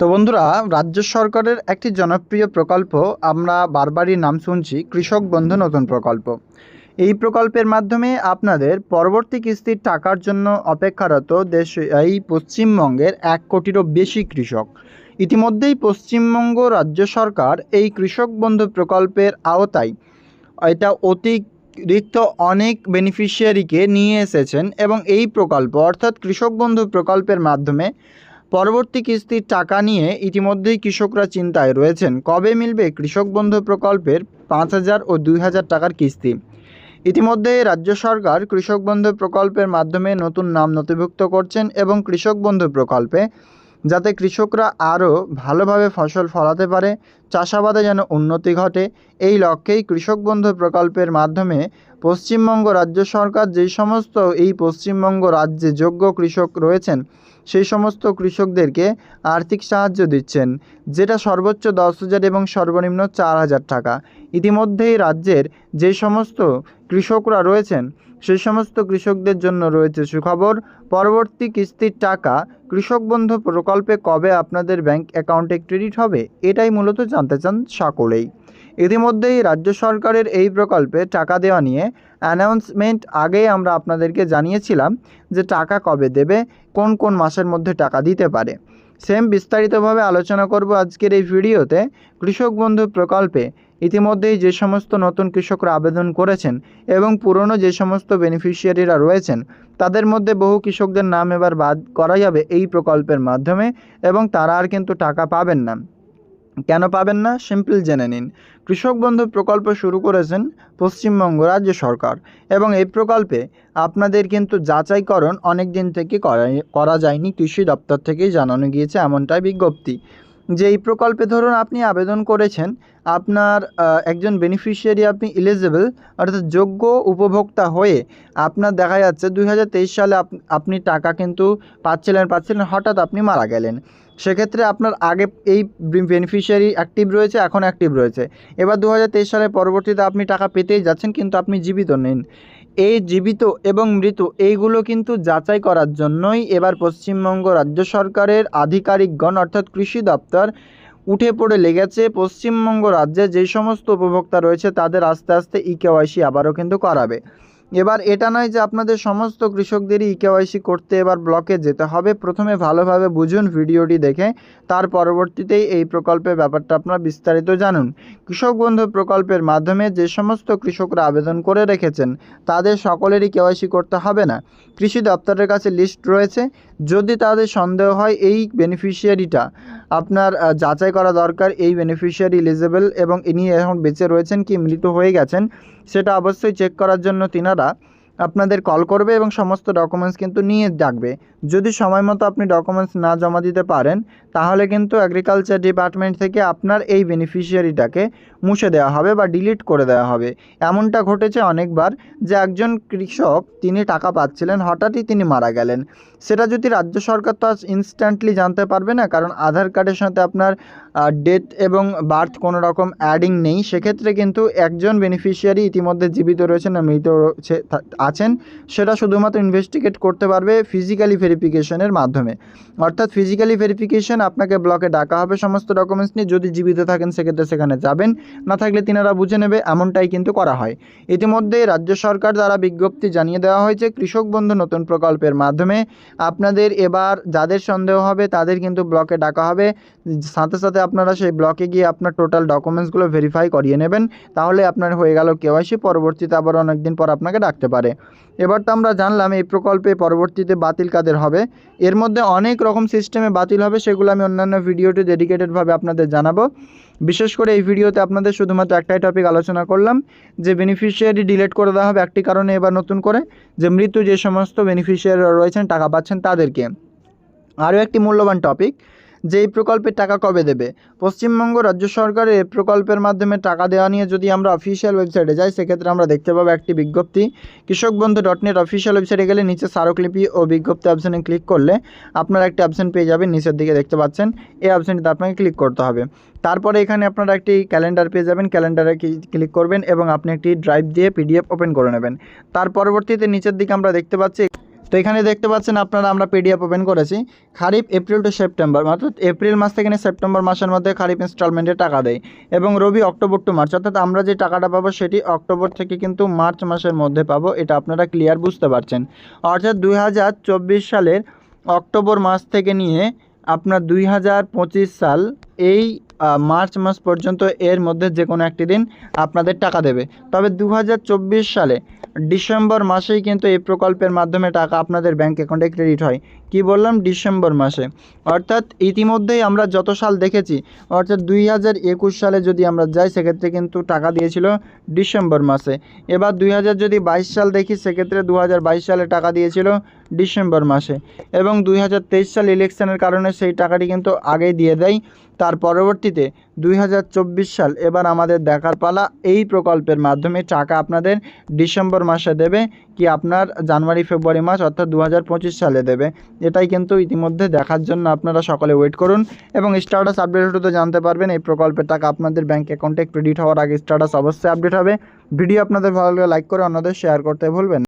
তো বন্ধুরা, রাজ্য সরকারের একটি জনপ্রিয় প্রকল্প, আমরা বারবারই নাম শুনছি, কৃষক বন্ধু নতুন প্রকল্প। এই প্রকল্পের মাধ্যমে আপনাদের পরবর্তী কিস্তির টাকার জন্য অপেক্ষারত দেশ, এই পশ্চিমবঙ্গের এক কোটিরও বেশি কৃষক। ইতিমধ্যেই পশ্চিমবঙ্গ রাজ্য সরকার এই কৃষক বন্ধু প্রকল্পের আওতায় এটা অতিরিক্ত অনেক বেনিফিশিয়ারিকে নিয়ে এসেছেন এবং এই প্রকল্প, অর্থাৎ কৃষক বন্ধু প্রকল্পের মাধ্যমে পরবর্তী কিস্তির টাকা নিয়ে ইতিমধ্যেই কৃষকরা চিন্তায় রয়েছেন, কবে মিলবে কৃষক বন্ধু প্রকল্পের পাঁচ হাজার ও দুই হাজার টাকার কিস্তি? ইতিমধ্যে রাজ্য সরকার কৃষক বন্ধু প্রকল্পের মাধ্যমে নতুন নাম নথিভুক্ত করছেন এবং কৃষক বন্ধু প্রকল্পে যাতে কৃষকরা আরও ভালোভাবে ফসল ফলাতে পারে, চাষাবাদে যেন উন্নতি ঘটে, এই লক্ষ্যেই কৃষক বন্ধু প্রকল্পের মাধ্যমে পশ্চিমবঙ্গ রাজ্য সরকার যেই সমস্ত এই পশ্চিমবঙ্গ রাজ্যে যোগ্য কৃষক রয়েছেন, সেই সমস্ত কৃষকদেরকে আর্থিক সাহায্য দিচ্ছেন, যেটা সর্বোচ্চ দশ হাজার এবং সর্বনিম্ন চার হাজার টাকা। ইতিমধ্যেই রাজ্যের যে সমস্ত কৃষকরা রয়েছেন, সেই সমস্ত কৃষকদের জন্য রয়েছে সুখবর। পরবর্তী কিস্তির টাকা কৃষক বন্ধু প্রকল্পে কবে আপনাদের ব্যাংক অ্যাকাউন্টে ক্রেডিট হবে, এটাই মূলত জানতে চান সকলেই। ইতিমধ্যেই রাজ্য সরকারের এই প্রকল্পে টাকা দেওয়া নিয়ে অ্যানাউন্সমেন্ট আগেই আমরা আপনাদেরকে জানিয়েছিলাম যে টাকা কবে দেবে, কোন কোন মাসের মধ্যে টাকা দিতে পারে। সেম বিস্তারিতভাবে আলোচনা করব আজকের এই ভিডিওতে। কৃষক বন্ধু প্রকল্পে ইতিমধ্যেই যে সমস্ত নতুন কৃষকরা আবেদন করেছেন এবং পুরনো যে সমস্ত বেনিফিশিয়ারিরা রয়েছেন, তাদের মধ্যে বহু কৃষকদের নাম এবার বাদ করা যাবে এই প্রকল্পের মাধ্যমে এবং তারা আর কিন্তু টাকা পাবেন না। কেন পাবেন না? সিম্পল জেনে নিন। কৃষক বন্ধু প্রকল্প শুরু করেছেন পশ্চিমবঙ্গ রাজ্য সরকার এবং এই প্রকল্পে আপনাদের কিন্তু যাচাইকরণ অনেক দিন থেকে করা যায়নি। কৃষি দপ্তর থেকেই জানানো গিয়েছে এমনটাই বিজ্ঞপ্তি। যে এই প্রকল্পে ধরুন আপনি আবেদন করেছেন, আপনার একজন বেনিফিশিয়ারি আপনি ইলিজিবল অর্থাৎ যোগ্য উপভোক্তা হয়ে আপনার দেখা যাচ্ছে দুই হাজার তেইশ সালে আপ- আপনি টাকা কিন্তু পাচ্ছিলেন পাচ্ছিলেন, হঠাৎ আপনি মারা গেলেন। সেক্ষেত্রে আপনার আগে এই বেনিফিশিয়ারি অ্যাক্টিভ রয়েছে, এখন অ্যাক্টিভ রয়েছে। এবার দু হাজার তেইশ সালে পরবর্তীতে আপনি টাকা পেতেই যাচ্ছেন, কিন্তু আপনি জীবিত নেন এই জীবিত এবং মৃত, এইগুলো কিন্তু যাচাই করার জন্যই এবার পশ্চিমবঙ্গ রাজ্য সরকারের আধিকারিকগণ অর্থাৎ কৃষি দপ্তর, উঠে পড়ে লেগেছে পশ্চিমবঙ্গ রাজ্যে যে সমস্ত উপভোক্তা রয়েছে তাদের আস্তে আস্তে ই কেওয়াইসি আবারও কিন্তু করাবে। এবার এটা নয় যে আপনাদের সমস্ত কৃষকদেরই ই কেওয়াইসি করতে এবার ব্লকে যেতে হবে। প্রথমে ভালোভাবে বুঝুন ভিডিওটি দেখে, তার পরবর্তীতেই এই প্রকল্পের ব্যাপারটা আপনারা বিস্তারিত জানুন। কৃষক বন্ধু প্রকল্পের মাধ্যমে যে সমস্ত কৃষকরা আবেদন করে রেখেছেন, তাদের সকলেরই কেওয়াইসি করতে হবে না। কৃষি দপ্তরের কাছে লিস্ট রয়েছে। যদি তাদের সন্দেহ হয়, এই বেনিফিশিয়ারিটা আপনার যাচাই করা দরকার। এই বেনিফিশিয়ারি ইলিজেবল এবং ইনি এখন বেঁচে রয়েছেন কি মৃত হয়ে গেছেন, সেটা অবশ্যই চেক করার জন্য তিনারা আপনাদের কল করবে এবং সমস্ত ডকুমেন্টস কিন্তু নিয়ে ডাকবে। যদি সময় মতো আপনি ডকুমেন্টস না জমা দিতে পারেন, তাহলে কিন্তু অ্যাগ্রিকালচার ডিপার্টমেন্ট থেকে আপনার এই বেনিফিশিয়ারিটাকে মুছে দেওয়া হবে বা ডিলিট করে দেওয়া হবে। এমনটা ঘটেছে অনেকবার যে একজন কৃষক তিনি টাকা পাচ্ছিলেন, হঠাৎই তিনি মারা গেলেন। সেটা যদি রাজ্য সরকার তো ইনস্ট্যান্টলি জানতে পারবে না, কারণ আধার কার্ডের সাথে আপনার ডেথ এবং বার্থ কোনো রকম অ্যাডিং নেই, সেক্ষেত্রে কিন্তু একজন বেনিফিশিয়ারি ইতিমধ্যে জীবিত রয়েছে না মৃত রয়েছে আছেন, সেটা শুধুমাত্র ইনভেস্টিগেট করতে পারবে ফিজিক্যালি ভেরিফিকেশনের মাধ্যমে। অর্থাৎ ফিজিক্যালি ভেরিফিকেশন আপনাকে ব্লকে ডাকা হবে সমস্ত ডকুমেন্টস নিয়ে। যদি জীবিত থাকেন, সেক্ষেত্রে সেখানে যাবেন। না থাকলে তিনারা বুঝে নেবে, এমনটাই কিন্তু করা হয়। ইতিমধ্যে রাজ্য সরকার দ্বারা বিজ্ঞপ্তি জানিয়ে দেওয়া হয়েছে, কৃষক বন্ধু নতুন প্রকল্পের মাধ্যমে। আপনাদের এবার যাদের সন্দেহ হবে, তাদের কিন্তু ব্লকে ডাকা হবে। সাথে সাথে আপনারা সেই ব্লকে গিয়ে আপনার টোটাল ডকুমেন্টসগুলো ভেরিফাই করিয়ে নেবেন। তাহলে আপনার হয়ে গেল কেওয়াইসি পরবর্তীতে আবার অনেকদিন পর আপনাকে ডাকতে পারে। এবার তো আমরা জানলাম এই প্রকল্পে পরবর্তীতে বাতিল কাদের হবে। এর মধ্যে অনেক রকম সিস্টেমে বাতিল হবে, সেগুলো আমি অন্যান্য ভিডিওতে ডেডিকেটেডভাবে আপনাদের জানাব। বিশেষ করে এই ভিডিওতে আপনাদের শুধুমাত্র একটাই টপিক আলোচনা করলাম, যে বেনিফিশিয়ারি ডিলিট করে দেওয়া হবে একটি কারণে এবার নতুন করে, যে মৃত্যু যে সমস্ত বেনিফিশিয়ারি রয়েছেন, টাকা পাচ্ছেন তাদেরকে। আরও একটি মূল্যবান টপিক যে এই প্রকল্পের টাকা কবে দেবে? পশ্চিমবঙ্গ রাজ্য সরকারের প্রকল্পের মাধ্যমে টাকা দেওয়া নিয়ে যদি আমরা অফিসিয়াল ওয়েবসাইটে যাই, সেক্ষেত্রে আমরা দেখতে পাবো একটি বিজ্ঞপ্তি। কৃষক বন্ধু ডট নেট অফিসিয়াল ওয়েবসাইটে গেলে নিচে স্মারকলিপি ও বিজ্ঞপ্তি অপশানে ক্লিক করলে আপনারা একটি অপশান পেয়ে যাবেন, নিচের দিকে দেখতে পাচ্ছেন। এই অপশানটিতে আপনাকে ক্লিক করতে হবে। তারপরে এখানে আপনারা একটি ক্যালেন্ডার পেয়ে যাবেন। ক্যালেন্ডারে ক্লিক করবেন এবং আপনি একটি ড্রাইভ দিয়ে পিডিএফ ওপেন করে নেবেন। তার পরবর্তীতে নিচের দিকে আমরা দেখতে পাচ্ছি তো এখানে দেখতে পাচ্ছেন আপনারা, আমরা পিডিএফ ওপেন করেছি। খারিফ এপ্রিল টু সেপ্টেম্বর অর্থাৎ এপ্রিল মাস থেকে সেপ্টেম্বর মাসের মধ্যে খারিফ ইনস্টলমেন্টে টাকা দেয়। এবং রবি অক্টোবর টু মার্চ অর্থাৎ আমরা যে টাকাটা পাবো সেটি অক্টোবর থেকে কিন্তু মার্চ মাসের মধ্যে পাবো, এটা আপনারা ক্লিয়ার বুঝতে পারছেন। অর্থাৎ দুই হাজার চব্বিশ সালের অক্টোবর মাস থেকে নিয়ে আপনার দুই হাজার পঁচিশ সাল এই মার্চ মাস পর্যন্ত এর মধ্যে যে কোনো একটি দিন আপনাদের টাকা দেবে। তবে দু হাজার চব্বিশ সালে ডিসেম্বর মাসেই কিন্তু এই প্রকল্পের মাধ্যমে টাকা আপনাদের ব্যাঙ্ক অ্যাকাউন্টে ক্রেডিট হয়। কি বললাম? ডিসেম্বর মাসে। অর্থাৎ ইতিমধ্যেই আমরা যত সাল দেখেছি, অর্থাৎ দুই হাজার একুশ সালে যদি আমরা যাই, সেক্ষেত্রে কিন্তু টাকা দিয়েছিল ডিসেম্বর মাসে। এবার দুই হাজার যদি বাইশ সাল দেখি, সেক্ষেত্রে দু হাজার বাইশ সালে টাকা দিয়েছিল ডিসেম্বর মাসে। এবং দুই হাজার তেইশ সাল ইলেকশনের কারণে সেই টাকাটি কিন্তু আগেই দিয়ে দেয়। তার পরবর্তীতে দুই হাজার চব্বিশ সাল এবার আমাদের দেখার পালা এই প্রকল্পের মাধ্যমে টাকা আপনাদের ডিসেম্বর মাসে দেবে কি আপনার জানুয়ারি, ফেব্রুয়ারি মাস অর্থাৎ দু হাজার পঁচিশ সালে দেবে। এটাই কিন্তু ইতিমধ্যে দেখার জন্য আপনারা সকলে ওয়েট করুন। এবং স্ট্যাটাস আপডেট তো জানতে পারবেন, এই প্রকল্পের টাকা আপনাদের ব্যাঙ্ক অ্যাকাউন্টে ক্রেডিট হওয়ার আগে স্ট্যাটাস অবশ্যই আপডেট হবে। ভিডিও আপনাদের ভালো লাগলে লাইক করে অন্যদের শেয়ার করতে ভুলবেন।